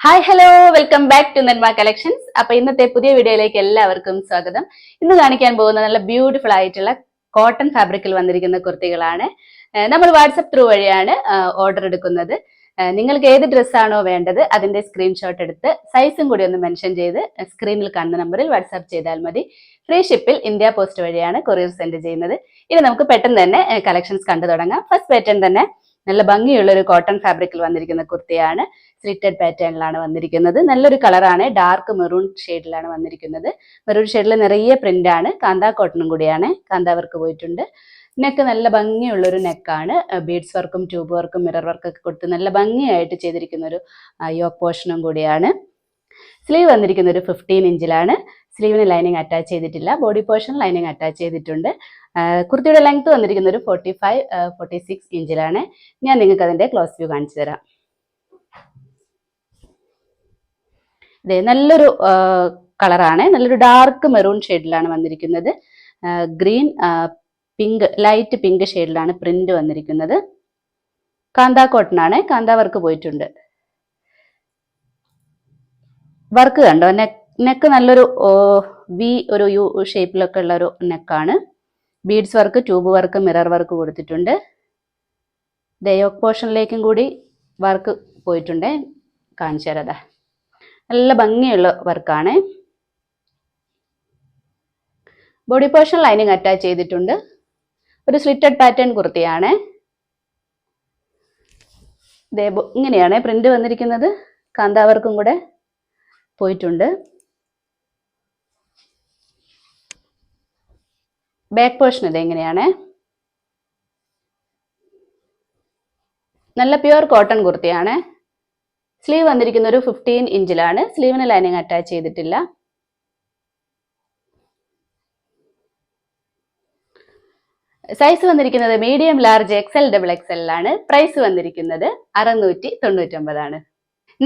Hi hello welcome back to Nenma collections അപ്പൊ ഇന്നത്തെ പുതിയ വീഡിയോയിലേക്ക് എല്ലാവർക്കും സ്വാഗതം. ഇന്ന് കാണിക്കാൻ പോകുന്ന നല്ല ബ്യൂട്ടിഫുൾ ആയിട്ടുള്ള കോട്ടൺ ഫാബ്രിക്കിൽ വന്നിരിക്കുന്ന കുർത്തികളാണ്. നമ്മൾ വാട്സപ്പ് ത്രൂ വഴിയാണ് ഓർഡർ എടുക്കുന്നത്. നിങ്ങൾക്ക് ഏത് ഡ്രസ്സാണോ വേണ്ടത് അതിന്റെ സ്ക്രീൻഷോട്ട് എടുത്ത് സൈസും കൂടി ഒന്ന് മെൻഷൻ ചെയ്ത് സ്ക്രീനിൽ കാണുന്ന നമ്പറിൽ വാട്സാപ്പ് ചെയ്താൽ മതി. ഫ്രീ ഷിപ്പിൽ ഇന്ത്യ പോസ്റ്റ് വഴിയാണ് കൊറിയർ സെൻഡ് ചെയ്യുന്നത്. ഇനി നമുക്ക് പെട്ടെന്ന് തന്നെ കളക്ഷൻസ് കണ്ടു തുടങ്ങാം. ഫസ്റ്റ് പാറ്റേൺ തന്നെ നല്ല ഭംഗിയുള്ള ഒരു കോട്ടൺ ഫാബ്രിക്കിൽ വന്നിരിക്കുന്ന കുർത്തിയാണ്. സ്ലിറ്റഡ് പാറ്റേണിലാണ് വന്നിരിക്കുന്നത്. നല്ലൊരു കളറാണ് ഡാർക്ക് മെറൂൺ ഷെയ്ഡിലാണ് വന്നിരിക്കുന്നത്. മെറൂൺ ഷെയ്ഡിൽ നിറയെ ആണ്. കാന്താ കോട്ടണും കൂടിയാണ്. കാന്താ വർക്ക് പോയിട്ടുണ്ട്. നെക്ക് നല്ല ഭംഗിയുള്ള ഒരു നെക്കാണ് ബീഡ്സ് വർക്കും ട്യൂബ് വർക്കും മിറർ വർക്കൊക്കെ കൊടുത്ത് നല്ല ഭംഗിയായിട്ട് ചെയ്തിരിക്കുന്ന ഒരു യോക്ക് പോർഷനും കൂടിയാണ്. സ്ലീവ് വന്നിരിക്കുന്ന ഒരു ഫിഫ്റ്റീൻ ഇഞ്ചിലാണ് സ്ലീവിന് ലൈനിങ് അറ്റാച്ച് ചെയ്തിട്ടില്ല. ബോഡി പോർഷൻ ലൈനിങ് അറ്റാച്ച് ചെയ്തിട്ടുണ്ട്. കുർത്തിയുടെ ലെങ്ത് വന്നിരിക്കുന്ന ഒരു ഫോർട്ടി ഫൈവ് ഫോർട്ടി സിക്സ് ഇഞ്ചിലാണ് ഞാൻ നിങ്ങൾക്ക് അതിന്റെ ക്ലോസ് വ്യൂ കാണിച്ചു തരാം. അതെ നല്ലൊരു കളറാണ്. നല്ലൊരു ഡാർക്ക് മെറൂൺ ഷെയ്ഡിലാണ് വന്നിരിക്കുന്നത്. ഗ്രീൻ പിങ്ക് ലൈറ്റ് പിങ്ക് ഷെയ്ഡിലാണ് പ്രിന്റ് വന്നിരിക്കുന്നത്. കാന്താ കോട്ടൺ ആണ് കാന്താ വർക്ക് പോയിട്ടുണ്ട്. വർക്ക് കണ്ടോ? നെക്ക് നെക്ക് നല്ലൊരു വി ഒരു യു ഷേപ്പിലൊക്കെ ഉള്ള ഒരു നെക്കാണ്. Beads work tube work mirror work കൊടുത്തിട്ടുണ്ട്. ദയോക് പോർഷനിലേക്കും കൂടി വർക്ക് പോയിട്ടുണ്ട്. കാണിച്ചു തരാം ദാ. നല്ല ഭംഗിയുള്ള വർക്കാണ്. ബോഡി പോർഷൻ ലൈനിങ് അറ്റാച്ച് ചെയ്തിട്ടുണ്ട്. ഒരു സ്ലിറ്റഡ് പാറ്റേൺ കുർത്തിയാണ്. ഇങ്ങനെയാണ് പ്രിന്റ് വന്നിരിക്കുന്നത്. കാന്താവർക്കും കൂടെ പോയിട്ടുണ്ട്. ബാക്ക് പോർഷൻ ഇത് എങ്ങനെയാണ്? നല്ല പ്യുവർ കോട്ടൺ കുർത്തിയാണ്. സ്ലീവ് വന്നിരിക്കുന്ന ഒരു ഫിഫ്റ്റീൻ ഇഞ്ചിലാണ് സ്ലീവിന് ലൈനിങ് അറ്റാച്ച് ചെയ്തിട്ടില്ല. സൈസ് വന്നിരിക്കുന്നത് medium large XL double XL ആണ്. പ്രൈസ് വന്നിരിക്കുന്നത് അറുന്നൂറ്റി തൊണ്ണൂറ്റൊമ്പതാണ്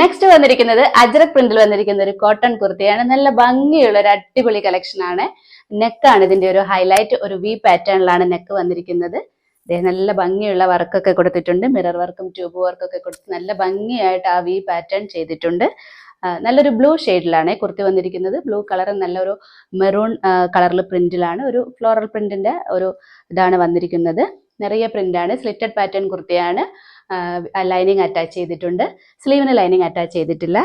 നെക്സ്റ്റ് വന്നിരിക്കുന്നത് അജ്രക് പ്രിന്റിൽ വന്നിരിക്കുന്ന ഒരു കോട്ടൺ കുർത്തിയാണ്. നല്ല ഭംഗിയുള്ള ഒരു അടിപൊളി കളക്ഷൻ ആണ്. നെക്കാണ് ഇതിന്റെ ഒരു ഹൈലൈറ്റ് ഒരു വി പാറ്റേണിലാണ് നെക്ക് വന്നിരിക്കുന്നത്. ദേ നല്ല ഭംഗിയുള്ള വർക്കൊക്കെ കൊടുത്തിട്ടുണ്ട്. മിറർ വർക്കും ട്യൂബ് വർക്കൊക്കെ കൊടുത്ത് നല്ല ഭംഗിയായിട്ട് ആ വി പാറ്റേൺ ചെയ്തിട്ടുണ്ട്. നല്ലൊരു ബ്ലൂ ഷെയ്ഡിലാണ് കുർത്തി വന്നിരിക്കുന്നത്. ബ്ലൂ കളർ നല്ലൊരു മെറൂൺ കളറിൽ പ്രിന്റിലാണ്. ഒരു ഫ്ലോറൽ പ്രിന്റിന്റെ ഒരു ഇതാണ് വന്നിരിക്കുന്നത്. നിറയെ പ്രിന്റാണ്. സ്ലിറ്റഡ് പാറ്റേൺ കുർത്തിയാണ് ലൈനിങ് അറ്റാച്ച് ചെയ്തിട്ടുണ്ട്. സ്ലീവിന് ലൈനിങ് അറ്റാച്ച് ചെയ്തിട്ടില്ല.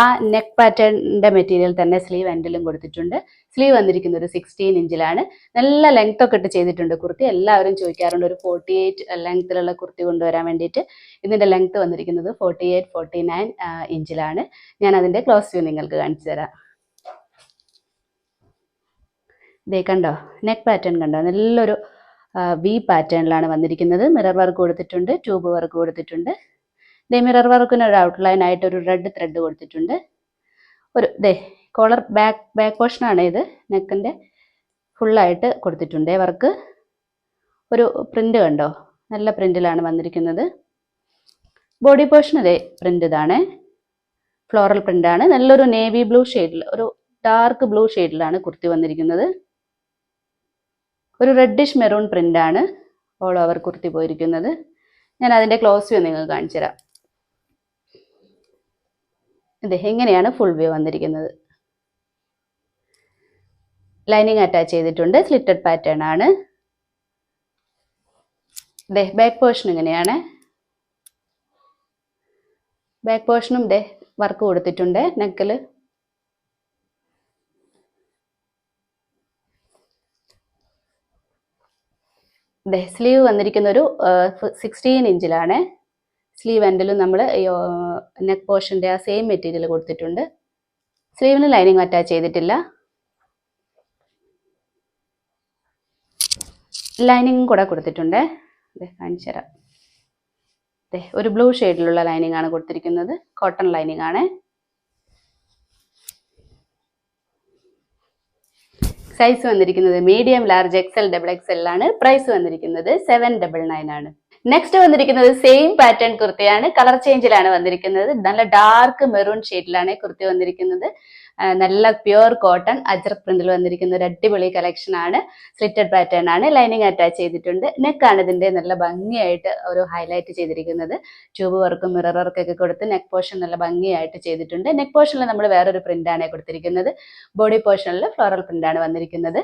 ആ നെക്ക് പാറ്റേണിന്റെ മെറ്റീരിയൽ തന്നെ സ്ലീവ് എൻഡിലും കൊടുത്തിട്ടുണ്ട്. സ്ലീവ് വന്നിരിക്കുന്നത് ഒരു സിക്സ്റ്റീൻ ഇഞ്ചിലാണ് നല്ല ലെങ്ത് ഒക്കെ ഇട്ട് ചെയ്തിട്ടുണ്ട് കുർത്തി. എല്ലാവരും ചോദിക്കാറുണ്ട് ഒരു ഫോർട്ടി എയ്റ്റ് ലെങ്ത്തിലുള്ള കുർത്തി കൊണ്ടുവരാൻ വേണ്ടിയിട്ട്. ഇതിന്റെ ലെങ്ത് വന്നിരിക്കുന്നത് ഫോർട്ടി എയ്റ്റ് ഫോർട്ടി നയൻ ഇഞ്ചിലാണ് ഞാൻ അതിന്റെ ക്ലോസ് വ്യൂ നിങ്ങൾക്ക് കാണിച്ചു തരാം. ദേ കണ്ടോ? നെക്ക് പാറ്റേൺ കണ്ടോ? നല്ലൊരു വി പാറ്റേണിലാണ് വന്നിരിക്കുന്നത്. മിറർ വർക്ക് കൊടുത്തിട്ടുണ്ട് ട്യൂബ് വർക്ക് കൊടുത്തിട്ടുണ്ട്. ദേ മിറർ വർക്കിന് ഒരു ഔട്ട്ലൈൻ ആയിട്ട് ഒരു റെഡ് ത്രെഡ് കൊടുത്തിട്ടുണ്ട്. ഒരു ദേ കോളർ ബാക്ക് ബാക്ക് പോർഷനാണ് ഇത്. നെക്കിന്റെ ഫുള്ളായിട്ട് കൊടുത്തിട്ടുണ്ട് വർക്ക് ഒരു പ്രിന്റ് കണ്ടോ? നല്ല പ്രിന്റിലാണ് വന്നിരിക്കുന്നത്. ബോഡി പോർഷൻ ഇതേ പ്രിന്റ് ഇതാണ്. ഫ്ലോറൽ പ്രിന്റ് ആണ്. നല്ലൊരു നേവി ബ്ലൂ ഷെയ്ഡിൽ ഒരു ഡാർക്ക് ബ്ലൂ ഷെയ്ഡിലാണ് കുർത്തി വന്നിരിക്കുന്നത്. ഒരു റെഡിഷ് മെറൂൺ പ്രിന്റ് ആണ് ഓൾ ഓവർ കുർത്തി പോയിരിക്കുന്നത്. ഞാൻ അതിന്റെ ക്ലോസ് വ്യൂ നിങ്ങൾക്ക് കാണിച്ചു തരാം അതെ ഇങ്ങനെയാണ് ഫുൾ വ്യൂ വന്നിരിക്കുന്നത്? ലൈനിങ് അറ്റാച്ച് ചെയ്തിട്ടുണ്ട് സ്ലിറ്റഡ് പാറ്റേൺ ആണ്. ദേ ബാക്ക് പോർഷൻ ഇങ്ങനെയാണ്. ബാക്ക് പോർഷനും ദേ വർക്ക് കൊടുത്തിട്ടുണ്ട് നെക്കിൽ ദേ സ്ലീവ് വന്നിരിക്കുന്ന ഒരു സിക്സ്റ്റീൻ ഇഞ്ചിലാണ് സ്ലീവ് എൻഡിലും നമ്മൾ നെക്ക് പോർഷന്റെ ആ സെയിം മെറ്റീരിയൽ കൊടുത്തിട്ടുണ്ട്. സ്ലീവിന് ലൈനിങ് അറ്റാച്ച് ചെയ്തിട്ടില്ല. ലൈനിങ്ങും കൂടെ കൊടുത്തിട്ടുണ്ട്. കാണിച്ചു തരാം. ഒരു ബ്ലൂ ഷെയ്ഡിലുള്ള ലൈനിങ് ആണ് കൊടുത്തിരിക്കുന്നത്. കോട്ടൺ ലൈനിങ് ആണ്. സൈസ് വന്നിരിക്കുന്നത് medium large XL double XL ആണ്. പ്രൈസ് വന്നിരിക്കുന്നത് സെവൻ ഡബിൾ നയൻ ആണ്. നെക്സ്റ്റ് വന്നിരിക്കുന്നത് സെയിം പാറ്റേൺ കുർത്തിയാണ്. കളർ ചേഞ്ചിലാണ് വന്നിരിക്കുന്നത്. നല്ല ഡാർക്ക് മെറൂൺ ഷെയ്ഡിലാണ് കുർത്തി വന്നിരിക്കുന്നത്. നല്ല പ്യുവർ കോട്ടൺ അജർ പ്രിന്റിൽ വന്നിരിക്കുന്ന ഒരു അടിപൊളി കളക്ഷൻ ആണ്. സ്ലിറ്റഡ് പാറ്റേൺ ആണ്. ലൈനിങ് അറ്റാച്ച് ചെയ്തിട്ടുണ്ട്. നെക്കാണ് ഇതിന്റെ നല്ല ഭംഗിയായിട്ട് ഒരു ഹൈലൈറ്റ് ചെയ്തിരിക്കുന്നത്. ട്യൂബ് വർക്കും മിറർ വർക്കൊക്കെ കൊടുത്ത് നെക്ക് പോർഷൻ നല്ല ഭംഗിയായിട്ട് ചെയ്തിട്ടുണ്ട്. നെക്ക് പോർഷനിൽ നമ്മൾ വേറൊരു പ്രിന്റ് ആണ് കൊടുത്തിരിക്കുന്നത്. ബോഡി പോർഷനിൽ ഫ്ലോറൽ പ്രിന്റ് ആണ് വന്നിരിക്കുന്നത്.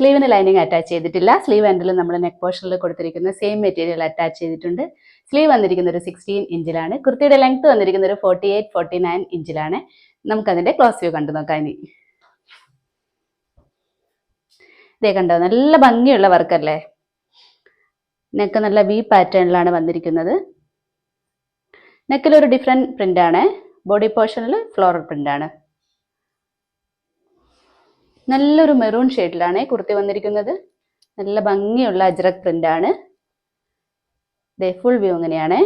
സ്ലീവിന് ലൈനിങ് അറ്റാച്ച് ചെയ്തിട്ടില്ല. സ്ലീവ് എൻഡിൽ നമ്മൾ നെക്ക് പോർഷനിൽ കൊടുത്തിരിക്കുന്ന സെയിം മെറ്റീരിയൽ അറ്റാച്ച് ചെയ്തിട്ടുണ്ട്. സ്ലീവ് വന്നിരിക്കുന്ന ഒരു സിക്സ്റ്റീൻ ഇഞ്ചിലാണ് കുർത്തിയുടെ ലെങ്ത് വന്നിരിക്കുന്ന ഒരു ഫോർട്ടി എയ്റ്റ് ഫോർട്ടി നയൻ ഇഞ്ചിലാണ് നമുക്കതിന്റെ ക്ലോസ് വ്യൂ കണ്ടു നോക്കാം ഇനി. ഇതേ കണ്ടോ നല്ല ഭംഗിയുള്ള വർക്കല്ലേ നെക്ക് നല്ല വി പാറ്റേണിലാണ് വന്നിരിക്കുന്നത്. നെക്കിലൊരു ഡിഫറെന്റ് പ്രിന്റ് ആണ്. ബോഡി പോർഷനിൽ ഫ്ലോറൽ പ്രിന്റ് ആണ്. നല്ലൊരു മെറൂൺ ഷെയ്ഡിലാണ് കുർത്തി വന്നിരിക്കുന്നത്. നല്ല ഭംഗിയുള്ള അജ്രക് പ്രിന്റ് ആണ് ദേ ഫുൾ വ്യൂ അങ്ങനെയാണ്.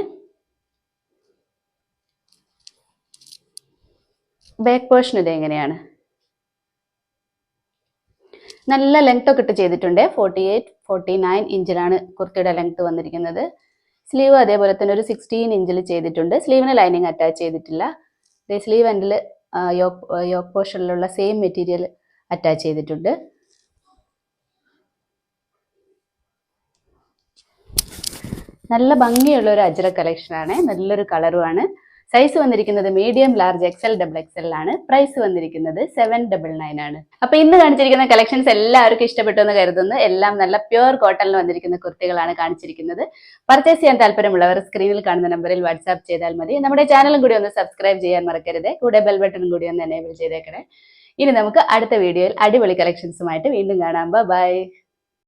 ബാക്ക് പോർഷൻ ഇത് എങ്ങനെയാണ് നല്ല ലെങ്ത് ഒക്കെ ഇട്ട് ചെയ്തിട്ടുണ്ട്. ഫോർട്ടി എയ്റ്റ് ഫോർട്ടി നയൻ ഇഞ്ചിലാണ് കുർത്തിയുടെ ലെങ്ത് വന്നിരിക്കുന്നത്. സ്ലീവ് അതേപോലെ തന്നെ ഒരു സിക്സ്റ്റീൻ ഇഞ്ചിൽ ചെയ്തിട്ടുണ്ട്. സ്ലീവിന് ലൈനിങ് അറ്റാച്ച് ചെയ്തിട്ടില്ല. സ്ലീവ് എൻഡിൽ യോക്ക് യോക്ക് പോർഷനിലുള്ള സെയിം മെറ്റീരിയൽ അറ്റാച്ച് ചെയ്തിട്ടുണ്ട്. നല്ല ഭംഗിയുള്ള ഒരു അജ്ര കളക്ഷനാണ് നല്ലൊരു കളറുമാണ് സൈസ് വന്നിരിക്കുന്നത് medium large XL double XL ആണ്. പ്രൈസ് വന്നിരിക്കുന്നത് സെവൻ ഡബിൾ നയൻ ആണ്. അപ്പൊ ഇന്ന് കാണിച്ചിരിക്കുന്ന കളക്ഷൻസ് എല്ലാവർക്കും ഇഷ്ടപ്പെട്ടു എന്ന് കരുതുന്നു. എല്ലാം നല്ല പ്യുവർ കോട്ടണിൽ വന്നിരിക്കുന്ന കുർത്തികളാണ് കാണിച്ചിരിക്കുന്നത്. പർച്ചേസ് ചെയ്യാൻ താല്പര്യമുള്ളവർ സ്ക്രീനിൽ കാണുന്ന നമ്പറിൽ വാട്സ്ആപ്പ് ചെയ്താൽ മതി. നമ്മുടെ ചാനലും കൂടി ഒന്ന് സബ്സ്ക്രൈബ് ചെയ്യാൻ മറക്കരുത്. കൂടെ ബെൽ ബട്ടണും കൂടി ഒന്ന് എനേബിൾ ചെയ്തേക്കണേ. ഇനി നമുക്ക് അടുത്ത വീഡിയോയിൽ അടിപൊളി കളക്ഷൻസുമായിട്ട് വീണ്ടും കാണാം. ബൈ